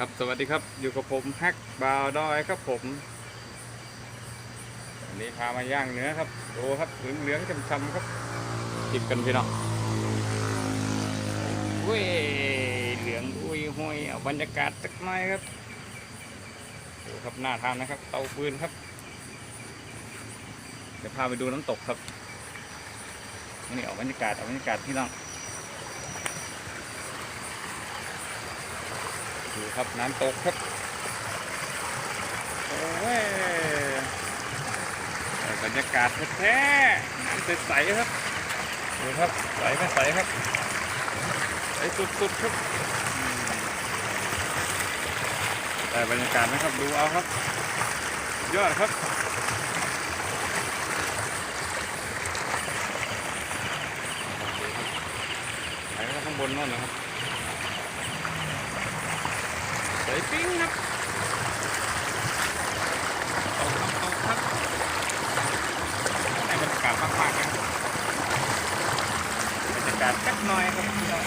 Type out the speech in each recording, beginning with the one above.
ครับสวัสดีครับอยู่กับผมแฮกบาวดอยครับผมวันนี้พามาย่างเนื้อครับโอ้ครับเหลืองเหลืองๆช้ำๆครับจิบกันพี่น้องเว้ยเหลืองอุ้ยห้อยเอาบรรยากาศสักหน่อยครับโอ้ครับน่าทานนะครับ เตาฟืนครับเดี๋ยวพาไปดูน้ำตกครับนี่เอาบรรยากาศเอาบรรยากาศพี่น้อง ดูครับน้ำตกครับโอ้ยบรรยากาศแท้ๆน้ำใสๆครับดูครับใสไม่ใสครับใสสุดๆครับอืมได้บรรยากาศนะครับดูเอาครับ ยอดครับไปข้างบนนั่นนะครับ สวยปิ้งครับเอาครับเอาครับในบรรยากาศมากๆนะบรรยากาศสักหน่อยครับพี่น้อง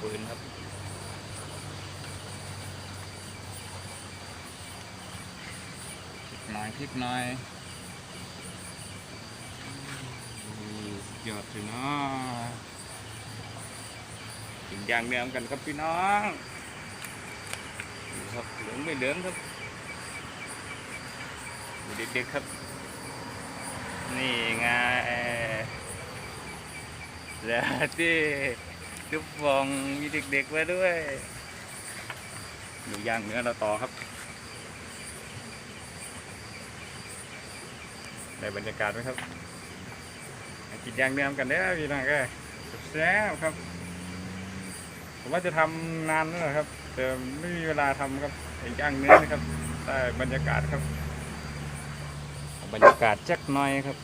ปืนครับคลิกหน่อยคลิกหน่อย ยอดพี่น้องกินย่างเนื้อกันครับพี่น้องครับเหลืองไม่เหลืองครับดูเด็กๆครับ นี่ไงแล้วที่ทุกฟองมีเด็กๆมาด้วยดูย่างเนื้อเราต่อครับได้บรรยากาศไหมครับ กินย่างเนื้อกันได้อพี่น้องก็แซ่บครับ ผมว่าจะทำนานนั่นแหละครับ แต่ไม่มีเวลาทำครับไอ้ย่างเนื้อนะครับได้บรรยากาศครับ บรรยากาศจักหน่อยครับ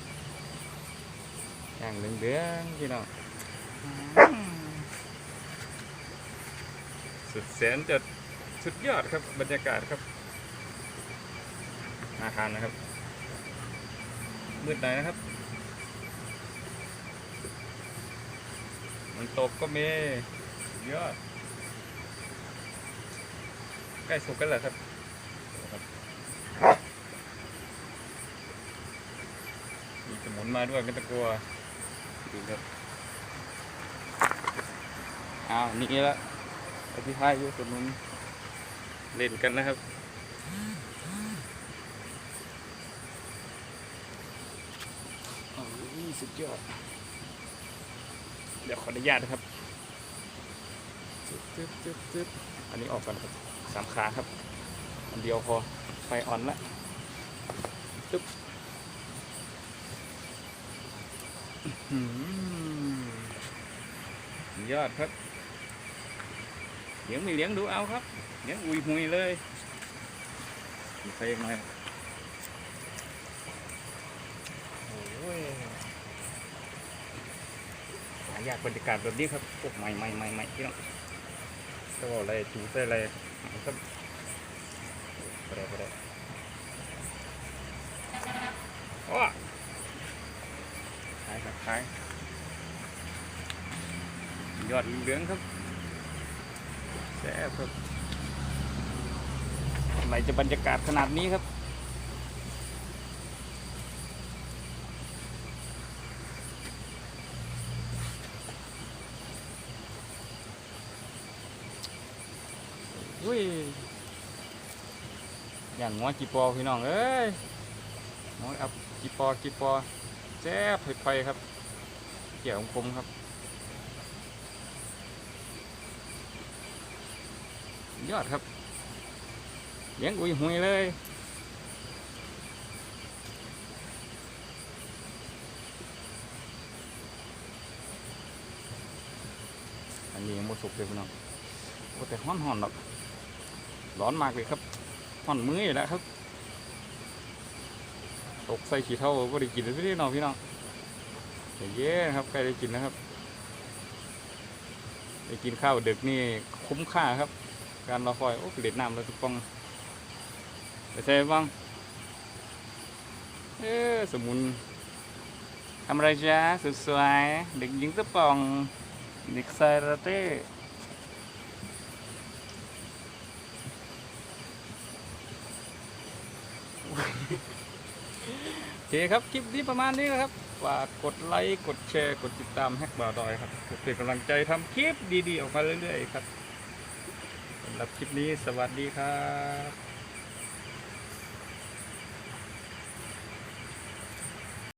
ย่างเหลืองๆพี่น้องสุดแสนจะสุดยอดครับบรรยากาศครับน่าทานนะครับมืดหน่อยนะครับ มันตกก็มีเยอะใกล้สุกกันแล้วครับมีสมุนมาด้วยไม่ต้องกลัวดูครับอ้าวนี่ละอธิพายอยู่สมุนเล่นกันนะครับโอ้ยสุดยอด เดี๋ยวขออนุญาตนะครับจึ๊บจึ๊บจึ๊บอันนี้ออกก่อนครับสามขาครับ อันเดียวพอไฟอ่อนละจึ๊บย้อหือยอดครับเลี้ยงไม่เลี้ยงดูเอาครับเลี้ยงอุยหุยเลยมีไฟอีกหน่อยโอ้ยายากบรรยากาศแบบนี้ครับโอ้ใหม่ใหม่ใหม่ใหม่พี่น้องจะบอะไรจูใส่อะไรครับไปได้ไปได้ว้าขายครับขายยอดเหลืองครับแซ่บครับทำไมจะบรรยากาศขนาดนี้ครับ อุ้ยอย่างงัวกีปอพี่น้องเอ้ยงัวอับกีปอกีปอแซ่บไฟๆครับ เกี่ยวคมครับยอดครับเลี้ยงอุ้ยหุยเลยอันนี้ยังไม่สุกเลยพี่น้องโอ้แต่ห้อนหอนหรอก ร้อนมากเลยครับห่อนมืออยู่แล้วครับ ตกใส่ขี้เท่าก็ได้กินแล้วพี่น้องพี่น้องเย้ครับใกล้ได้กินแล้วครับได้กินข้าวดึกนี่คุ้มค่าครับ การรอคอยโอ้เด็ดน้ำแล้วทุกฟองไปใส่บ้างเอ๊ะสมุนทำอะไรจ๊ะสุดสวยเด็กหญิงตะปองเด็กชายราเต้ โอเคครับคลิปนี้ประมาณนี้นะครับฝากกดไลค์กดแชร์กดติดตามแฮกบ่าวดอยครับเพื่อเป็นกำลังใจทำคลิปดีๆออกมาเรื่อยๆครับสำหรับคลิปนี้สวัสดีครับ